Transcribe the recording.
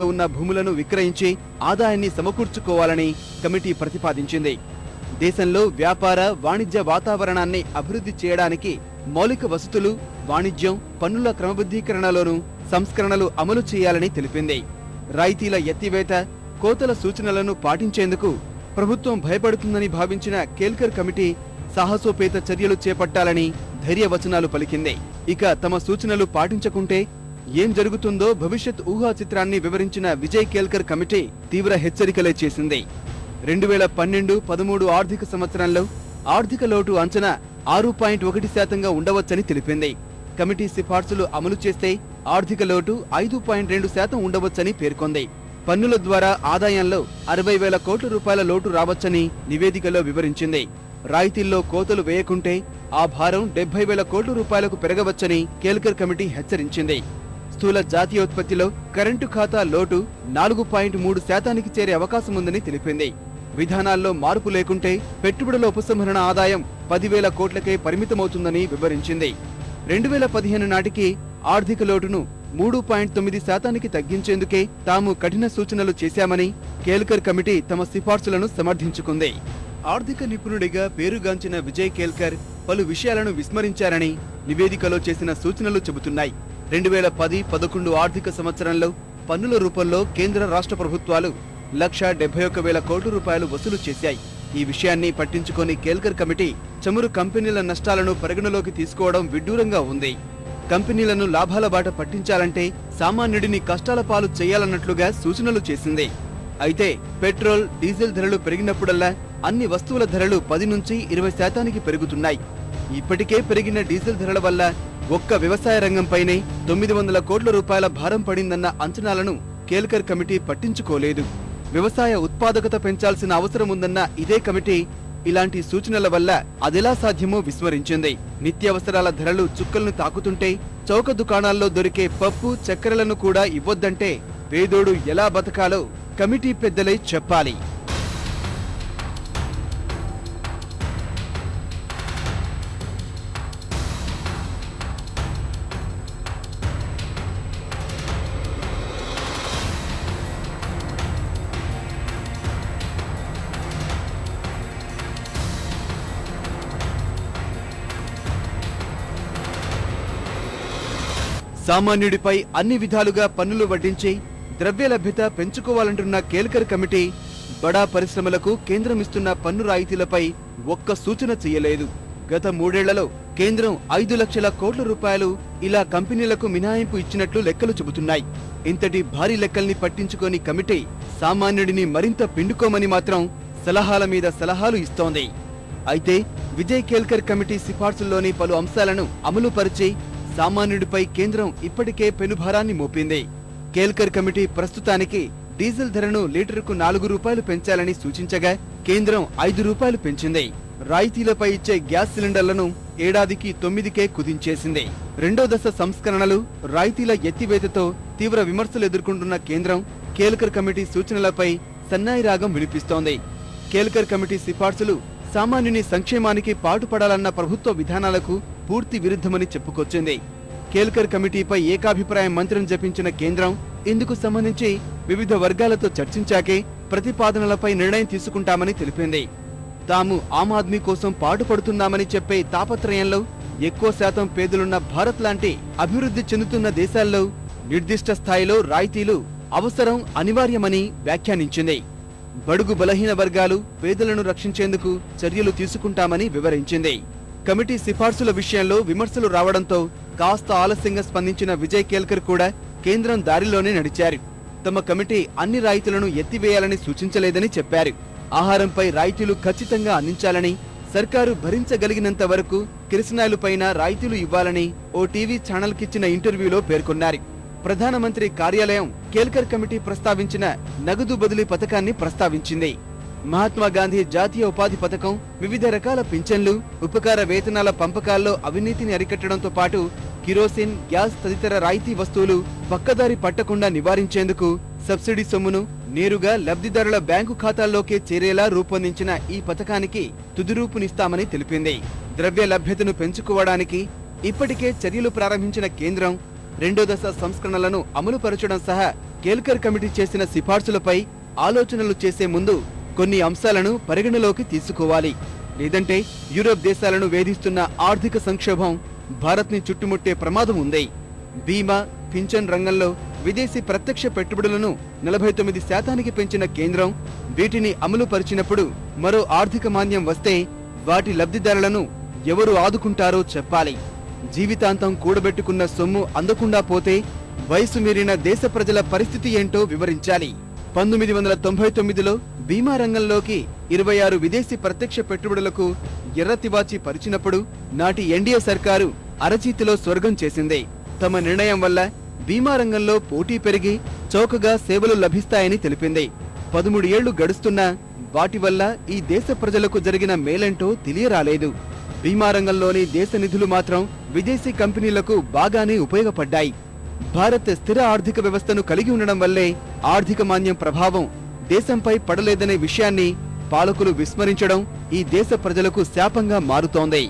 ఉన్న భూములను విక్రయించి ఆదాయాన్ని సమకూర్చుకోవాలని కమిటీ ప్రతిపాదించింది. దేశంలో వ్యాపార వాణిజ్య వాతావరణాన్ని అభివృద్ధి చేయడానికి మౌలిక వసతులు వాణిజ్యం పన్నుల క్రమబద్ధీకరణలోనూ సంస్కరణలు అమలు చేయాలని తెలిపింది. రాయితీల ఎత్తివేత కోతల సూచనలను పాటించేందుకు ప్రభుత్వం భయపడుతుందని భావించిన కేల్కర్ కమిటీ సాహసోపేత చర్యలు చేపట్టాలని ధైర్యవచనాలు పలికింది. ఇక తమ సూచనలు పాటించకుంటే ఏం జరుగుతుందో భవిష్యత్ ఊహా చిత్రాన్ని వివరించిన విజయ్ కేల్కర్ కమిటీ తీవ్ర హెచ్చరికలే చేసింది. రెండు వేల పన్నెండు పదమూడు ఆర్థిక సంవత్సరంలో ఆర్థిక లోటు అంచనా ఆరు పాయింట్ ఒకటి శాతంగా ఉండవచ్చని తెలిపింది. కమిటీ సిఫార్సులు అమలు చేస్తే ఆర్థిక లోటు ఐదు పాయింట్ రెండు శాతం ఉండవచ్చని పేర్కొంది. పన్నుల ద్వారా ఆదాయంలో అరవై వేల కోట్ల రూపాయల లోటు రావచ్చని నివేదికలో వివరించింది. రాయితీల్లో కోతలు వేయకుంటే ఆ భారం డెబ్బై వేల కోట్ల రూపాయలకు పెరగవచ్చని కేల్కర్ కమిటీ హెచ్చరించింది. స్థూల జాతీయోత్పత్తిలో కరెంటు ఖాతా లోటు నాలుగు పాయింట్ మూడు శాతానికి చేరే అవకాశం ఉందని తెలిపింది. విధానాల్లో మార్పు లేకుంటే పెట్టుబడుల ఉపసంహరణ ఆదాయం పదివేల కోట్లకే పరిమితమవుతుందని వివరించింది. రెండు వేల పదిహేను నాటికి ఆర్థిక లోటును మూడు పాయింట్ తొమ్మిది శాతానికి తగ్గించేందుకే తాము కఠిన సూచనలు చేశామని కేల్కర్ కమిటీ తమ సిఫార్సులను సమర్థించుకుంది. ఆర్థిక నిపుణుడిగా పేరుగాంచిన విజయ్ కేల్కర్ పలు విషయాలను విస్మరించారని నివేదికలో చేసిన సూచనలు చెబుతున్నాయి. రెండు వేల పది పదకొండు ఆర్థిక సంవత్సరంలో పన్నుల రూపంలో కేంద్ర రాష్ట్ర ప్రభుత్వాలు లక్ష డెబ్బై ఒక్క వేల కోట్ల రూపాయలు వసూలు చేశాయి. ఈ విషయాన్ని పట్టించుకొని కేల్కర్ కమిటీ చమురు కంపెనీల నష్టాలను పరిగణలోకి తీసుకోవడం విడ్డూరంగా ఉంది. కంపెనీలను లాభాల బాట పట్టించాలంటే సామాన్యుడిని కష్టాల పాలు చేయాలన్నట్లుగా సూచనలు చేసింది. అయితే పెట్రోల్ డీజిల్ ధరలు పెరిగినప్పుడల్లా అన్ని వస్తువుల ధరలు పది నుంచి ఇరవై శాతానికి పెరుగుతున్నాయి. ఇప్పటికే పెరిగిన డీజిల్ ధరల వల్ల ఒక్క వ్యవసాయ రంగంపైనే తొమ్మిది వందల కోట్ల రూపాయల భారం పడిందన్న అంచనాలను కేల్కర్ కమిటీ పట్టించుకోలేదు. వ్యవసాయ ఉత్పాదకత పెంచాల్సిన అవసరం ఉందన్న ఇదే కమిటీ ఇలాంటి సూచనల వల్ల అదెలా సాధ్యమో విస్మరించింది. నిత్యావసరాల ధరలు చుక్కలను తాకుతుంటే చౌక దుకాణాల్లో దొరికే పప్పు చక్కెరలను కూడా ఇవ్వొద్దంటే పేదోడు ఎలా బతకాలో కమిటీ పెద్దలై చెప్పాలి. సామాన్యుడిపై అన్ని విధాలుగా పన్నులు వడ్డించి ద్రవ్య లభ్యత పెంచుకోవాలంటున్న కేల్కర్ కమిటీ బడా పరిశ్రమలకు కేంద్రం ఇస్తున్న పన్ను రాయితీలపై ఒక్క సూచన చేయలేదు. గత మూడేళ్ళలో కేంద్రం ఐదు లక్షల కోట్ల రూపాయలు ఇలా కంపెనీలకు మినహాయింపు ఇచ్చినట్లు లెక్కలు చెబుతున్నాయి. ఇంతటి భారీ లెక్కల్ని పట్టించుకొని కమిటీ సామాన్యుడిని మరింత పిండుకోమని మాత్రం సలహాల మీద సలహాలు ఇస్తోంది. అయితే విజయ్ కేల్కర్ కమిటీ సిఫార్సుల్లోని పలు అంశాలను అమలు పరిచి సామాన్యుడిపై కేంద్రం ఇప్పటికే పెనుభారాన్ని మోపింది. కేల్కర్ కమిటీ ప్రస్తుతానికి డీజిల్ ధరను లీటరుకు నాలుగు రూపాయలు పెంచాలని సూచించగా కేంద్రం ఐదు రూపాయలు పెంచింది. రాయితీలపై ఇచ్చే గ్యాస్ సిలిండర్లను ఏడాదికి తొమ్మిదికే కుదించేసింది. రెండో దశ సంస్కరణలు రాయితీల ఎత్తివేతతో తీవ్ర విమర్శలు ఎదుర్కొంటున్న కేంద్రం కేల్కర్ కమిటీ సూచనలపై సన్నాయి రాగం వినిపిస్తోంది. కేల్కర్ కమిటీ సిఫార్సులు సామాన్యుని సంక్షేమానికి పాటుపడాలన్న ప్రభుత్వ విధానాలకు పూర్తి విరుద్ధమని చెప్పుకొచ్చింది. కేల్కర్ కమిటీపై ఏకాభిప్రాయం మంత్రం జపించిన కేంద్రం ఇందుకు సంబంధించి వివిధ వర్గాలతో చర్చించాకే ప్రతిపాదనలపై నిర్ణయం తీసుకుంటామని తెలిపింది. తాము ఆమ్ ఆద్మీ కోసం పాటుపడుతున్నామని చెప్పే తాపత్రయంలో ఎక్కువ శాతం పేదలున్న భారత్ లాంటి అభివృద్ధి చెందుతున్న దేశాల్లో నిర్దిష్ట స్థాయిలో రాయితీలు అవసరం అనివార్యమని వ్యాఖ్యానించింది. బడుగు బలహీన వర్గాలు పేదలను రక్షించేందుకు చర్యలు తీసుకుంటామని వివరించింది. కమిటీ సిఫార్సుల విషయంలో విమర్శలు రావడంతో కాస్త ఆలస్యంగా స్పందించిన విజయ్ కేల్కర్ కూడా కేంద్రం దారిలోనే నడిచారు. తమ కమిటీ అన్ని రాయితీలను ఎత్తివేయాలని సూచించలేదని చెప్పారు. ఆహారంపై రాయితీలు ఖచ్చితంగా అందించాలని సర్కారు భరించగలిగినంత వరకు కిరసనాయిలపైన రాయితీలు ఇవ్వాలని ఓ టీవీ ఛానల్కిచ్చిన ఇంటర్వ్యూలో పేర్కొన్నారు. ప్రధానమంత్రి కార్యాలయం కేల్కర్ కమిటీ ప్రస్తావించిన నగదు బదిలీ పథకాన్ని ప్రస్తావించింది. మహాత్మా గాంధీ జాతీయ ఉపాధి పథకం వివిధ రకాల పింఛన్లు ఉపకార వేతనాల పంపకాల్లో అవినీతిని అరికట్టడంతో పాటు కిరోసిన్ గ్యాస్ తదితర రాయితీ వస్తువులు పక్కదారి పట్టకుండా నివారించేందుకు సబ్సిడీ సొమ్మును నేరుగా లబ్ధిదారుల బ్యాంకు ఖాతాల్లోకే చేరేలా రూపొందించిన ఈ పథకానికి తుదిరూపునిస్తామని తెలిపింది. ద్రవ్య లభ్యతను పెంచుకోవడానికి ఇప్పటికే చర్యలు ప్రారంభించిన కేంద్రం రెండో దశ సంస్కరణలను అమలుపరచడం సహా కేల్కర్ కమిటీ చేసిన సిఫార్సులపై ఆలోచనలు చేసే ముందు కొన్ని అంశాలను పరిగణలోకి తీసుకోవాలి. లేదంటే యూరోప్ దేశాలను వేధిస్తున్న ఆర్థిక సంక్షోభం భారత్ని చుట్టుముట్టే ప్రమాదం ఉంది. బీమా పింఛన్ రంగంలో విదేశీ ప్రత్యక్ష పెట్టుబడులను నలభై తొమ్మిది శాతానికి పెంచిన కేంద్రం వీటిని అమలు పరిచినప్పుడు మరో ఆర్థిక మాంద్యం వస్తే వాటి లబ్ధిదారులను ఎవరు ఆదుకుంటారో చెప్పాలి. జీవితాంతం కూడబెట్టుకున్న సొమ్ము అందకుండా పోతే వయసు మీరిన దేశ ప్రజల పరిస్థితి ఏంటో వివరించాలి. పంతొమ్మిది వందల తొంభై తొమ్మిదిలో బీమా రంగంలోకి ఇరవై ఆరు విదేశీ ప్రత్యక్ష పెట్టుబడులకు ఎర్రతివాచి పరిచినప్పుడు నాటి ఎన్డీఏ సర్కారు అరచేతిలో స్వర్గం చేసింది. తమ నిర్ణయం వల్ల బీమా రంగంలో పోటీ పెరిగి చౌకగా సేవలు లభిస్తాయని తెలిపింది. పదమూడు ఏళ్ళు గడుస్తున్నా వాటి వల్ల ఈ దేశ ప్రజలకు జరిగిన మేలేంటో తెలియరాలేదు. బీమా రంగంలోని దేశ నిధులు మాత్రం విదేశీ కంపెనీలకు బాగానే ఉపయోగపడ్డాయి. భారత్ స్థిర ఆర్థిక వ్యవస్థను కలిగి ఉండడం వల్లే ఆర్థిక మాన్యం ప్రభావం దేశంపై పడలేదనే విషయాన్ని పాలకులు విస్మరించడం ఈ దేశ ప్రజలకు శాపంగా మారుతోంది.